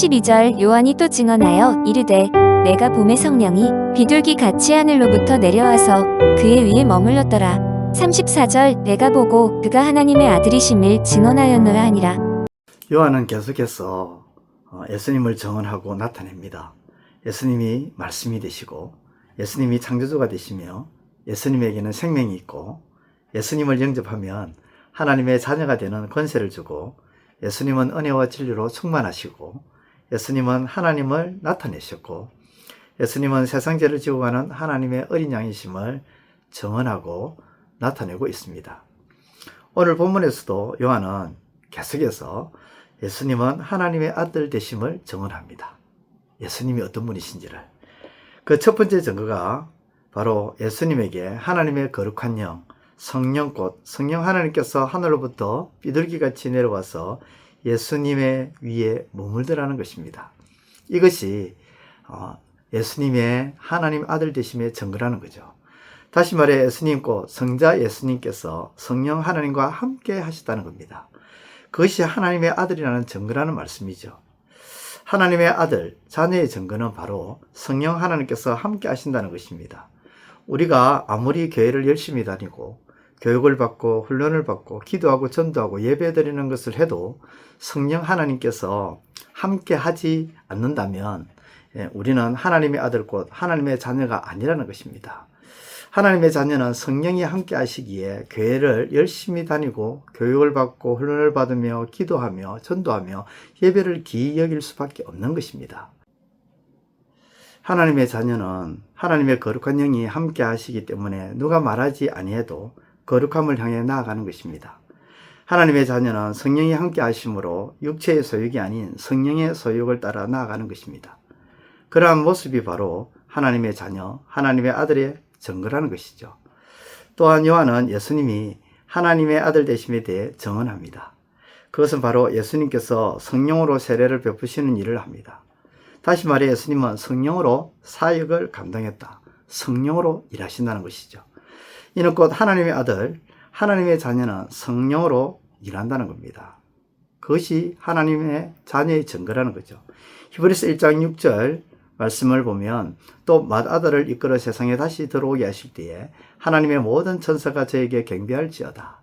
32절 요한이 또 증언하여 이르되 내가 봄의 성령이 비둘기 같이 하늘로부터 내려와서 그의 위에 머물렀더라. 34절 내가 보고 그가 하나님의 아들이심을 증언하였노라 하니라. 요한은 계속해서 어, 예수님을 정언하고 나타냅니다. 예수님이 말씀이 되시고 예수님이 창조주가 되시며 예수님에게는 생명이 있고 예수님을 영접하면 하나님의 자녀가 되는 권세를 주고 예수님은 은혜와 진리로 충만하시고 예수님은 하나님을 나타내셨고 예수님은 세상 죄를 지고 가는 하나님의 어린 양이심을 정언하고 나타내고 있습니다. 오늘 본문에서도 요한은 계속해서 예수님은 하나님의 아들 되심을 정언합니다. 예수님이 어떤 분이신지를. 그 첫 번째 증거가 바로 예수님에게 하나님의 거룩한 영, 성령꽃, 성령 하나님께서 하늘로부터 비둘기같이 내려와서 예수님의 위에 머물더라는 것입니다. 이것이 어, 예수님의 하나님 아들 되심의 증거라는 거죠. 다시 말해 예수님 곧 성자 예수님께서 성령 하나님과 함께 하셨다는 겁니다. 그것이 하나님의 아들이라는 증거라는 말씀이죠. 하나님의 아들, 자녀의 증거는 바로 성령 하나님께서 함께 하신다는 것입니다. 우리가 아무리 교회를 열심히 다니고 교육을 받고 훈련을 받고 기도하고 전도하고 예배 드리는 것을 해도 성령 하나님께서 함께 하지 않는다면 예, 우리는 하나님의 아들 곧 하나님의 자녀가 아니라는 것입니다. 하나님의 자녀는 성령이 함께 하시기에 교회를 열심히 다니고 교육을 받고 훈련을 받으며 기도하며 전도하며 예배를 기이 여길 수밖에 없는 것입니다. 하나님의 자녀는 하나님의 거룩한 영이 함께 하시기 때문에 누가 말하지 아니해도 거룩함을 향해 나아가는 것입니다. 하나님의 자녀는 성령이 함께 하심으로 육체의 소욕이 아닌 성령의 소욕을 따라 나아가는 것입니다. 그러한 모습이 바로 하나님의 자녀, 하나님의 아들의 증거라는 것이죠. 또한 요한은 예수님이 하나님의 아들 되심에 대해 정언합니다. 그것은 바로 예수님께서 성령으로 세례를 베푸시는 일을 합니다. 다시 말해 예수님은 성령으로 사역을 감당했다. 성령으로 일하신다는 것이죠. 이는 곧 하나님의 아들, 하나님의 자녀는 성령으로 일한다는 겁니다. 그것이 하나님의 자녀의 증거라는 거죠. 히브리서 1장 6절 말씀을 보면 또 맏아들을 이끌어 세상에 다시 들어오게 하실 때에 하나님의 모든 천사가 저에게 경배할지어다.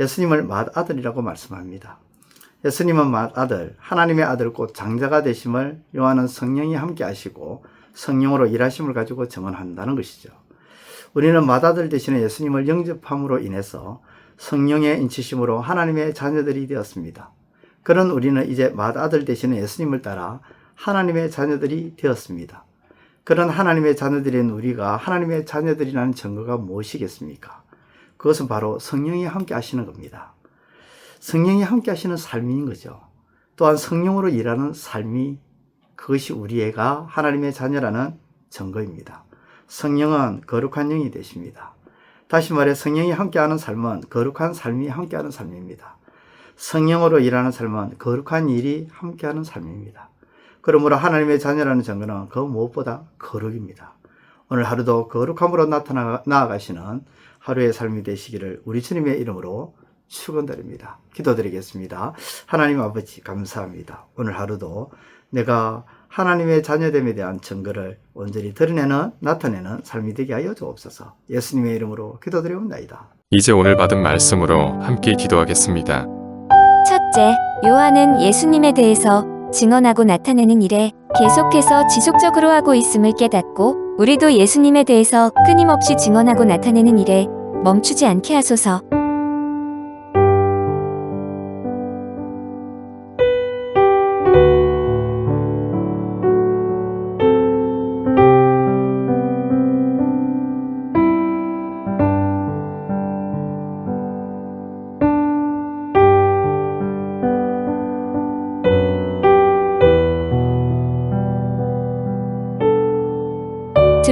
예수님을 맏아들이라고 말씀합니다. 예수님은 맏아들, 하나님의 아들 곧 장자가 되심을 요한은 성령이 함께 하시고 성령으로 일하심을 가지고 증언한다는 것이죠. 우리는 맏아들 되시는 예수님을 영접함으로 인해서 성령의 인치심으로 하나님의 자녀들이 되었습니다. 그런 우리는 이제 맏아들 되시는 예수님을 따라 하나님의 자녀들이 되었습니다. 그런 하나님의 자녀들인 우리가 하나님의 자녀들이라는 증거가 무엇이겠습니까? 그것은 바로 성령이 함께 하시는 겁니다. 성령이 함께 하시는 삶인 거죠. 또한 성령으로 일하는 삶이 그것이 우리가 하나님의 자녀라는 증거입니다. 성령은 거룩한 영이 되십니다. 다시 말해 성령이 함께하는 삶은 거룩한 삶이 함께하는 삶입니다. 성령으로 일하는 삶은 거룩한 일이 함께하는 삶입니다. 그러므로 하나님의 자녀라는 증거는 그 무엇보다 거룩입니다. 오늘 하루도 거룩함으로 나타나 나아가시는 하루의 삶이 되시기를 우리 주님의 이름으로 축원드립니다. 기도드리겠습니다. 하나님 아버지 감사합니다. 오늘 하루도 내가 하나님의 자녀됨에 대한 증거를 온전히 드러내는 나타내는 삶이 되게 하여 주옵소서. 예수님의 이름으로 기도드리옵나이다. 이제 오늘 받은 말씀으로 함께 기도하겠습니다. 첫째, 요한은 예수님에 대해서 증언하고 나타내는 일에 계속해서 지속적으로 하고 있음을 깨닫고 우리도 예수님에 대해서 끊임없이 증언하고 나타내는 일에 멈추지 않게 하소서.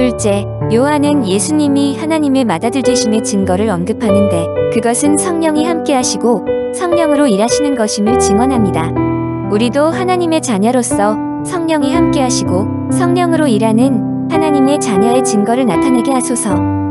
둘째, 요한은 예수님이 하나님의 맏아들 되심의 증거를 언급하는데 그것은 성령이 함께 하시고 성령으로 일하시는 것임을 증언합니다. 우리도 하나님의 자녀로서 성령이 함께 하시고 성령으로 일하는 하나님의 자녀의 증거를 나타내게 하소서.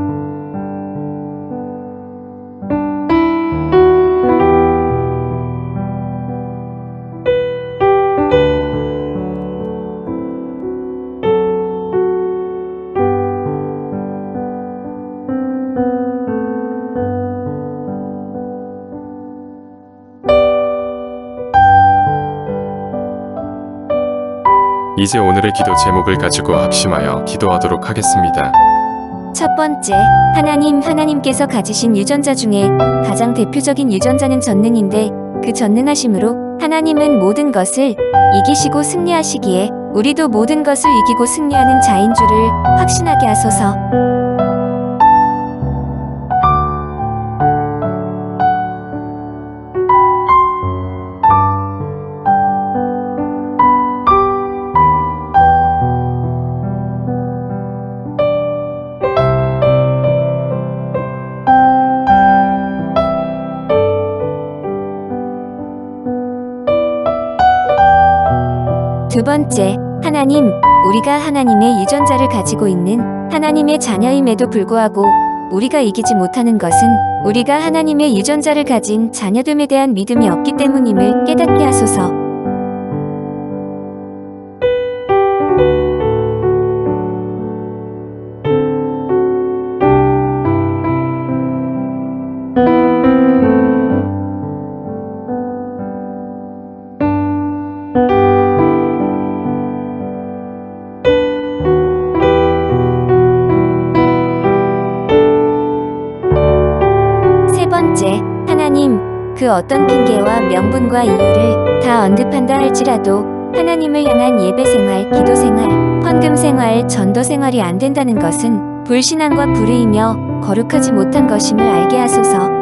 이제 오늘의 기도 제목을 가지고 합심하여 기도하도록 하겠습니다. 첫 번째, 하나님, 하나님께서 가지신 유전자 중에 가장 대표적인 유전자는 전능인데 그 전능하심으로 하나님은 모든 것을 이기시고 승리하시기에 우리도 모든 것을 이기고 승리하는 자인 줄을 확신하게 하소서. 번째, 하나님, 우리가 하나님의 유전자를 가지고 있는 하나님의 자녀임에도 불구하고 우리가 이기지 못하는 것은 우리가 하나님의 유전자를 가진 자녀됨에 대한 믿음이 없기 때문임을 깨닫게 하소서. 세 번째, 하나님, 그 어떤 핑계와 명분과 이유를 다 언급한다 할지라도 하나님을 향한 예배 생활, 기도 생활, 헌금 생활, 전도 생활이 안 된다는 것은 불신앙과 불의이며 거룩하지 못한 것임을 알게 하소서.